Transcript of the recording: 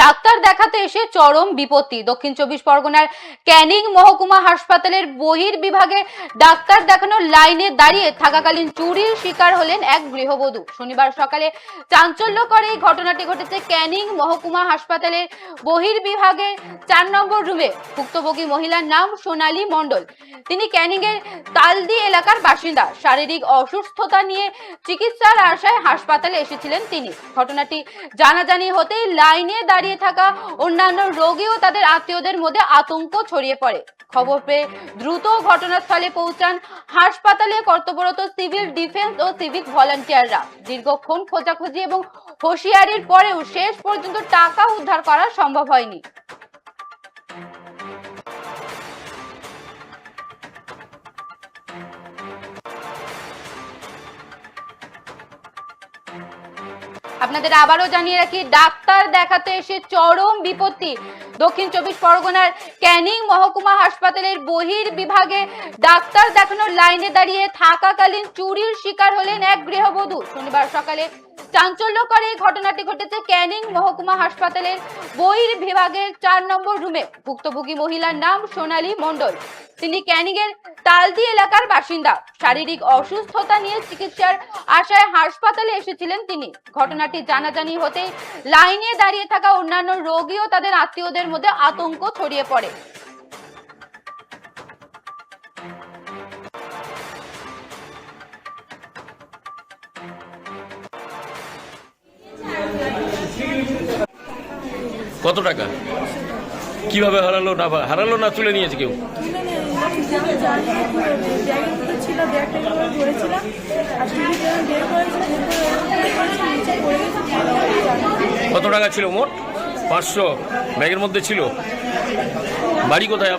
Doctor দেখাতে এসে চরম বিপত্তি। দক্ষিণ চব্বিশ পরগনার ক্যানিং মহকুমা হাসপাতালের বহির বিভাগে ডাক্তার দেখানোর লাইনে দাঁড়িয়ে থাকাকালীন চুরির শিকার হলেন এক গৃহবধূ। শনিবার সকালে চাঞ্চল্যকর এই ঘটনাটি ঘটেছে ক্যানিং মহকুমা হাসপাতালের বহির বিভাগে চার নম্বর রুমে। ভুক্তভোগী মহিলার নাম সোনালী মণ্ডল। তিনি ক্যানিং এর তালদি এলাকার বাসিন্দা। শারীরিক অসুস্থতা নিয়ে চিকিৎসার আশায় হাসপাতালে এসেছিলেন তিনি। ঘটনাটি জানাজানি হতেই লাইনে দাঁড়িয়ে থাকা অন্যান্য রোগী ও তাদের আত্মীয়দের মধ্যে আতঙ্ক ছড়িয়ে পড়ে। খবর পেয়ে দ্রুত ঘটনাস্থলে পৌঁছান হাসপাতালে কর্তব্যরত সিভিল ডিফেন্স ও সিভিক ভলান্টিয়াররা। দীর্ঘক্ষণ খোঁজাখুঁজি এবং হুঁশিয়ারির পরেও শেষ পর্যন্ত টাকা উদ্ধার করা সম্ভব হয়নি। আপনাদের আবারও জানিয়ে রাখি, ডাক্তার দেখাতে এসে চরম বিপত্তি। দক্ষিণ চব্বিশ পরগনার ক্যানিং মহকুমা হাসপাতালের বহির বিভাগে ডাক্তার দেখানোর লাইনে দাঁড়িয়ে থাকাকালীন চুরির শিকার হলেন এক গৃহবধূ। শনিবার সকালে চাঞ্চল্যকর এই ঘটনাটি ঘটেছে ক্যানিং মহকুমা হাসপাতালের বহির বিভাগের চার নম্বর রুমে। ভুক্তভোগী মহিলার নাম সোনালী মণ্ডল। তিনি ক্যানিং এর তালদি এলাকার বাসিন্দা। শারীরিক অসুস্থতা নিয়ে চিকিৎসার আশায় হাসপাতালে এসেছিলেন তিনি। ঘটনাটি জানাজানি হতেই লাইনে দাঁড়িয়ে থাকা অন্যান্য রোগী ও তাদের আত্মীয়দের মধ্যে আতঙ্ক ছড়িয়ে পড়ে। কত টাকা কীভাবে হারালো না হারালো না তুলে নিয়েছে কেউ। কত টাকা ছিল মোট পাঁচশো ব্যাগের মধ্যে ছিল বাড়ি কোথায়?